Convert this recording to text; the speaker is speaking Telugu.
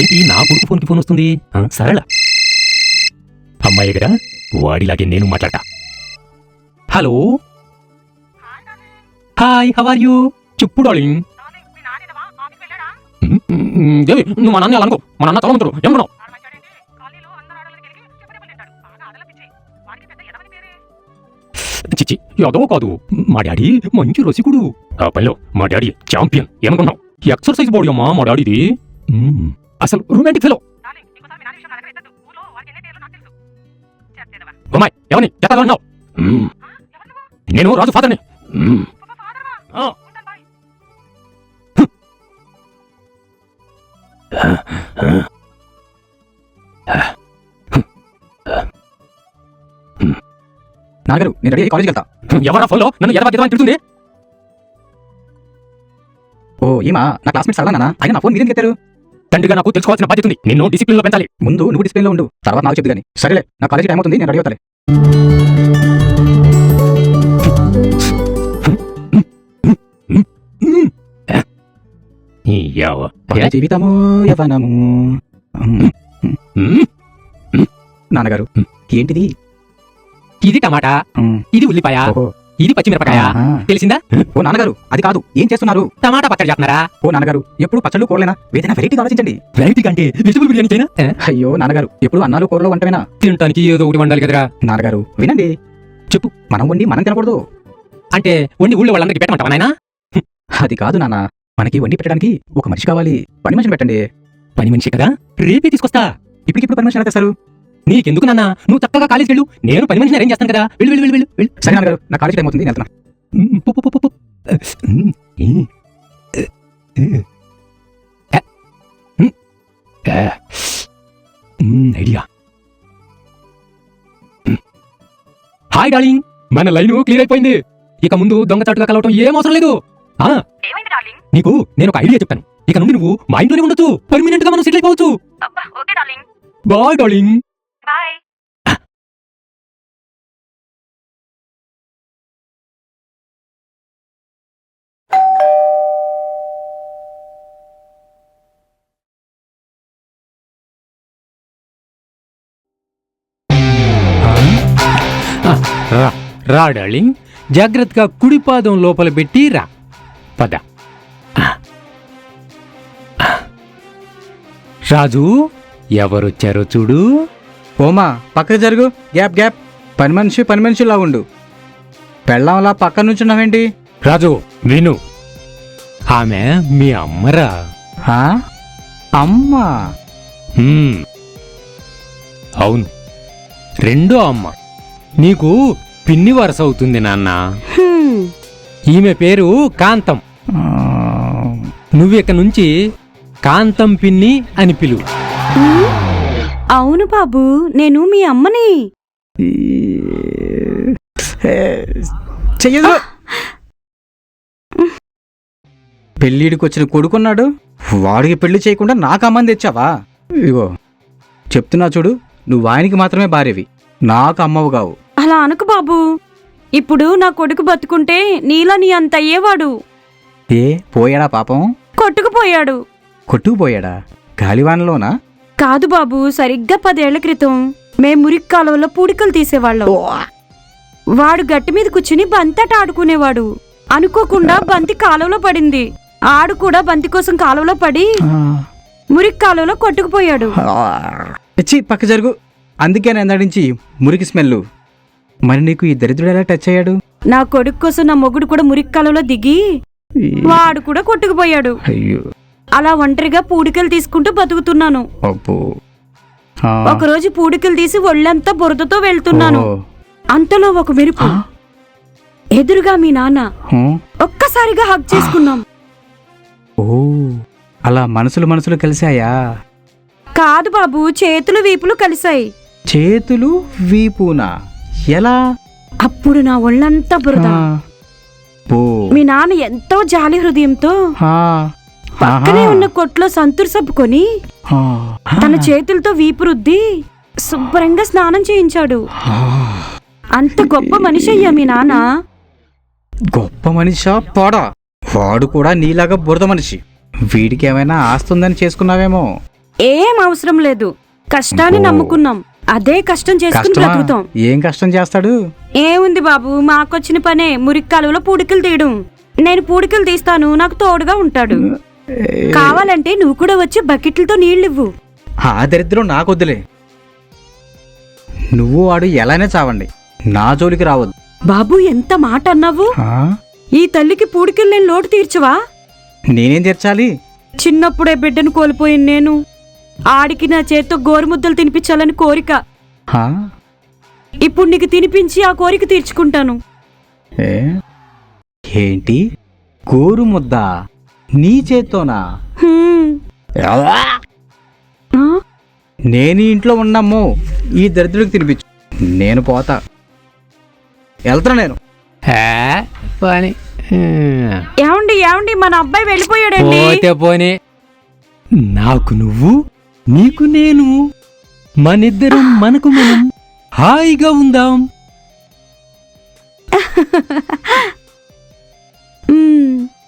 ఏంటి నా కొడుకు ఫోన్కి ఫోన్ వస్తుంది సరళ. అమ్మాయి కదా వాడిలాగే నేను మాట్లాడతా. Hello. Hi how are you? చెప్పు డాలింగ్ దేవి నువ్వు మా నాన్న అలా అనుకో. మా నాన్న తలవంతుడు ఏమన్నావు చిచ్చి అదో కాదు. మా డాడీ మంచి రసికుడు. ఆ పనిలో మా డాడీ ఛాంపియన్. ఏమనుకున్నావు? ఎక్సర్సైజ్ బాడీ అమ్మా మా డాడీది. అసలు రొమాంటిక్ ఫెలో అమ్మాయి ఎవరిని? అన్నావు మ్మ్. నేను రాజు ఫాదర్ని. నాన్నగారు నేను రెడీ అయ్యి కాలేజ్కి వెళ్తా. ఎవరా ఫోన్లో నన్ను ఎదవా ఎదవా అని తిడుతుంది? ఓ ఏమా నా క్లాస్మేట్ సరదా నాన్న. ఆయన నా ఫోన్ మీరేం ఎత్తారు? తండ్రిగా నాకు తెలుసుకోవాల్సిన బాధ్యత ఉంది. నిన్ను డిసిప్లిన్లో పెంచాలి. ముందు నువ్వు డిస్ప్లేలో ఉండు. తర్వాత నాకు చెప్దు కానీ. సరేలే నా కాలేజీ టైం అవుతుంది నేను రెడీ అవుతాలే. జీవితము. మ్మ్. నాన్నగారు ఏంటిది? ఇది టమాటా. ఇది ఉల్లిపాయ. ఇది పచ్చిమిరపకాయ. తెలిసిందా? ఓ నాన్నగారు అది కాదు ఏం చేస్తున్నారు? టమాటా పచ్చడి చేస్తున్నారా? ఓ నాన్నగారు ఎప్పుడు పచ్చళ్ళు కూరలేనా? ఏదైనా వెరైటీగా ఆలోచించండి వెరైటీ కంటే వెజిటబుల్ బిర్యానీ చేయనా? అయ్యో నాన్నగారు ఎప్పుడు అన్నాలు కూరలో వంటమేనా? తినటానికి ఏదో ఒకటి వండాలి కదరా. నాన్నగారు వినండి. చెప్పు. మనం వండి మనం తినకూడదు. అంటే వండి ఊళ్ళో వాళ్ళందరికీ పెట్టమంటావా నాయనా? అది కాదు నాన్న. మనకి వండి పెట్టడానికి ఒక మనిషి కావాలి. పని మనిషిని పెట్టండి. పని మనిషి కదా? రేపే తీసుకొస్తా. ఇప్పటికిప్పుడు పని మనిషి ఎలా తెస్తారు నీకెందుకు నాన్న? నువ్వు చక్కగా కాలేజీకి వెళ్ళు. నేను పని మనిషిని అరేంజ్ చేస్తాను కదా. వెళ్ళు వెళ్ళు వెళ్ళు వెళ్ళు. సరే నాన్నగారు నా కాలేజీ టైం అవుతుంది. నేను వెళ్తున్నా. ఐడియా. హాయ్ డార్లింగ్ మన లైన్ క్లియర్ అయిపోయింది. ఇక ముందు దొంగచాటుగా కలవటం ఏం అవసరం లేదు. నీకు నేను ఒక ఐడియా చెప్తాను. ఇక నుండి నువ్వు మా ఇంట్లోనే ఉండొచ్చు. పర్మనెంట్గా మనం సెటిల్ అయిపోవచ్చు. బాయ్ డార్లింగ్ బాయ్ రా రా డార్లింగ్. జాగ్రత్తగా కుడి పాదం లోపల పెట్టి రా. పద. రాజు ఎవరొచ్చారో చూడు. ఓమా పక్కకు జరుగు. Gap gap. పని మనిషి పని మనిషిలా ఉండు పెళ్ళంలా పక్క నుంచున్నావేంటి? రాజు విను ఆమె మీ అమ్మరా? అమ్మా. హ్మ్. అవును. రెండో అమ్మ. నీకు పిన్ని వరస అవుతుంది నాన్న. ఈమె పేరు కాంతం. ఆ, నువ్విక నుంచి కాంతం పిన్ని అని పిలువు. అవును బాబు నేను మీ అమ్మని. చెయ్యదు. పెళ్ళిడికి వచ్చిన కొడుకున్నాడు. వాడికి పెళ్ళి చేయకుండా నాకు అమ్మని తెచ్చావా? ఇగో చెప్తున్నా చూడు నువ్వు ఆయనకి మాత్రమే భార్యవి. నాకు అమ్మవు కావు. అలా అనకు బాబు. ఇప్పుడు నా కొడుకు బతుకుంటే నీలా నీ అంత అయ్యేవాడు. ఏ పోయాడా పాపం? కొట్టుకుపోయాడు. కొట్టుకుపోయాడా? గాలివానలోనా? కాదు బాబు సరిగ్గా పదేళ్ళ క్రితం మేం మురికి కాలువలో పూడికలు తీసేవాళ్ళం. వాడు గట్టి మీద కూర్చుని బంతట ఆడుకునేవాడు. అనుకోకుండా బంతి కాలువలో పడింది. ఆడు కూడా బంతి కోసం కాలువలో పడి మురికి కాలువలో కొట్టుకుపోయాడు. పక్క జరుగు. అందుకే నేను నుంచి మురికి స్మెల్ మరి నీకు ఈ దరిద్రుడు ఎలా టచ్ అయ్యాడు? నా కొడుకు కోసం నా మొగుడు కూడా మురికి కాలువలో దిగి వాడు కూడా కొట్టుకుపోయాడు. అయ్యో. అలా ఒంటరిగా పూడికలు తీసుకుంటూ బతుకుతున్నాను. అబ్బో. ఆ. ఒకరోజు పూడికలు తీసి ఒళ్ళంతా బురదతో వెళ్తున్నాను. ఓ. అంతలో ఒక మెరుపు? ఎదురుగా మీ నాన్న. హ్మ్. ఒక్కసారిగా హక్ చేసుకున్నాం. ఓ. అలా మనసులు మనసులు కలిసాయా కాదు బాబు చేతులు వీపులు కలిశాయి. చేతులు వీపునా? ఎలా? అప్పుడు నా ఒళ్ళంతా బురద. ఆ. ఓ. మీ నాన్న ఎంతో జాలి హృదయంతో ఆ. పక్కనే. ఉన్న కొట్లో సంతూర్ సబ్బుకొని. తన చేతులతో వీపు రుద్ది శుభ్రంగా స్నానం చేయించాడు. అంత గొప్ప మనిషి అయ్యా మీ నాన్న. గొప్ప మనిషా? పోడా. వాడు కూడా నీలాగా బురద మనిషి. వీడికి ఏమైనా ఆస్తుందని చేసుకున్నావేమో. ఏం అవసరం లేదు. కష్టాన్ని. నమ్ముకున్నాం. అదే కష్టం చేసుకుని కష్టమా? బ్రతుకుతాం. ఏం కష్టం చేస్తాడు? ఏముంది బాబు మాకొచ్చిన పనే. మురికి కాలువలో పూడికలు తీయడం. నేను పూడికలు తీస్తాను నాకు తోడుగా ఉంటాడు. కావాలంటే నువ్వు కూడా వచ్చి బకెట్లతో నీళ్ళివ్వు. ఆ దరిద్రం నాకొద్దులే. నువ్వు వాడు ఎలానే చావండి. నా జోలికి రావద్దు. బాబు ఎంత మాట అన్నావు? ఈ తల్లికి పూడికలు నేను లోటు తీర్చవా? నేనేం తీర్చాలి? చిన్నప్పుడే బిడ్డను కోల్పోయిన నేను. ఆడికి నా చేత్తో గోరుముద్దలు తినిపించాలని కోరిక? ఇప్పుడు నీకు తినిపించి ఆ కోరిక తీర్చుకుంటాను? ఏంటి? గోరు ముద్ద నీ చేత్తోనా? నేను ఇంట్లో ఉన్నమ్మో ఈ దరిద్రుడికి తినిపించు. నేను పోతా. వెళ్తున్నా నేను. పని. ఏమండి ఏమండి మన అబ్బాయి వెళ్ళిపోయాడండి. పోతే పోనీ. నాకు నువ్వు నీకు నేను మనిద్దరం మనకు మనం హాయిగా ఉందాం.